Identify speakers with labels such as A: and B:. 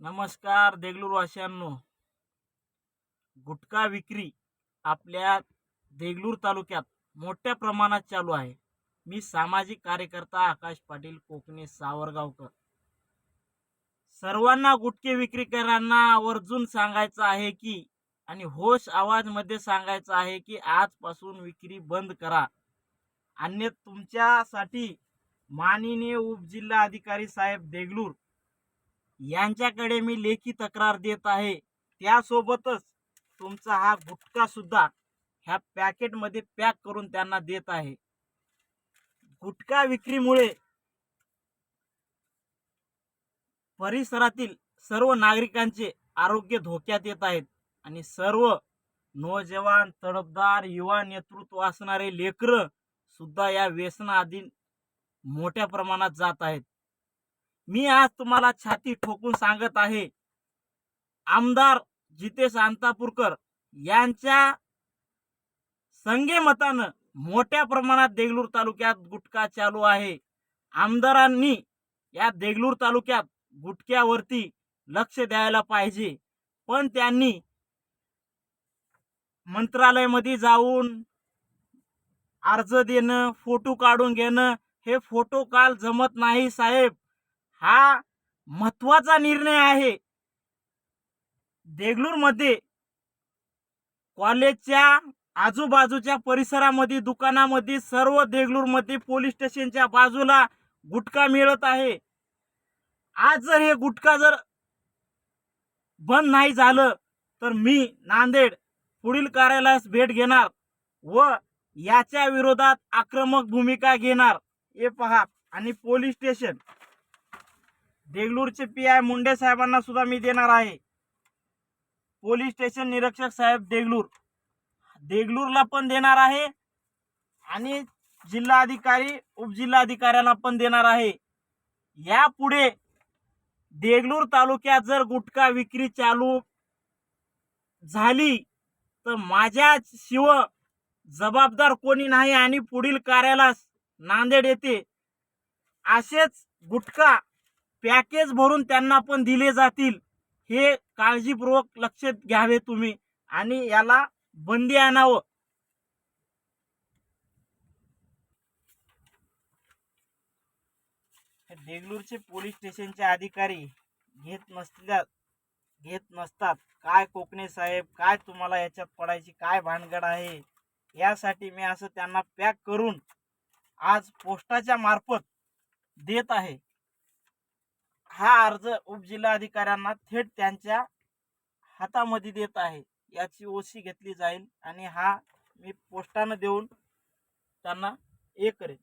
A: नमस्कार देगलूर वासियांनो गुटखा विक्री आपल्या देगलूर तालुक्यात मोठ्या प्रमाणात चालू आहे. मी सामाजिक कार्यकर्ता आकाश पाटील कोकणे सावरगावकर. सर्वांना गुटखे विक्रीकरांना आवर्जून सांगायचं आहे की आणि होश आवाजमध्ये सांगायचं आहे की आजपासून विक्री बंद करा. अन्य तुमच्यासाठी माननीय उपजिल्हा अधिकारी साहेब देगलूर यांच्याकडे मी लेखी तक्रार देत आहे. त्यासोबतच तुमचा हा गुटखा सुद्धा ह्या पॅकेटमध्ये पॅक करून त्यांना देत आहे. गुटखा विक्रीमुळे परिसरातील सर्व नागरिकांचे आरोग्य धोक्यात येत आहेत आणि सर्व नौजवान तडफदार युवा नेतृत्व असणारे लेकरं सुद्धा या व्यसनाआधी मोठ्या प्रमाणात जात आहेत. मी आज तुम्हाला छाती ठोकून सांगत आहे. आमदार जितेश अंतापूरकर यांच्या संगेमतानं मोठ्या प्रमाणात देगलूर तालुक्यात गुटखा चालू आहे. आमदारांनी या देगलूर तालुक्यात गुटख्यावरती लक्ष द्यायला पाहिजे. पण त्यांनी मंत्रालयामध्ये जाऊन अर्ज देणं फोटो काढून घेणं हे फोटो काल जमत नाही साहेब. हा महत्त्वाचा निर्णय आहे. देगलूरमध्ये कॉलेजच्या आजूबाजूच्या परिसरामध्ये दुकानामध्ये सर्व देगलूरमध्ये पोलीस स्टेशनच्या बाजूला गुटखा मिळत आहे. आज जर हे गुटखा जर बंद नाही झालं तर मी नांदेड पुढील कार्यालयास भेट घेणार व याच्या विरोधात आक्रमक भूमिका घेणार. हे पहा आणि पोलीस स्टेशन. देगलूरचे पी आय मुंडे साहेबांना सुद्धा मी देणार आहे. पोलीस स्टेशन निरीक्षक साहेब देगलूर. देगलूरला पण देणार आहे आणि जिल्हाधिकारी उपजिल्हाधिकाऱ्यांना पण देणार आहे. यापुढे देगलूर तालुक्यात जर गुटखा विक्री चालू झाली तर माझ्या शिव जबाबदार कोणी नाही आणि पुढील कार्याला नांदेड येते. असेच गुटखा पॅकेज भरून त्यांना पण दिले जातील. हे काळजीपूर्वक लक्ष घ्यावे तुम्ही. आणि याला बंदी आणावं. हे देगलूरचे पोलीस स्टेशनचे अधिकारी घेत नसल्या घेत नसतात. काय कोकणे साहेब काय तुम्हाला याच्यात पडायची काय भानगड आहे? यासाठी मी असं त्यांना पॅक करून आज पोस्टाच्या मार्फत देत आहे. हा अर्ज उपजिल्हाधिकाऱ्यांना थेट त्यांच्या हातामध्ये देत आहे. याची ओशी घेतली जाईल आणि हा मी पोस्टानं देऊन त्यांना हे करेन.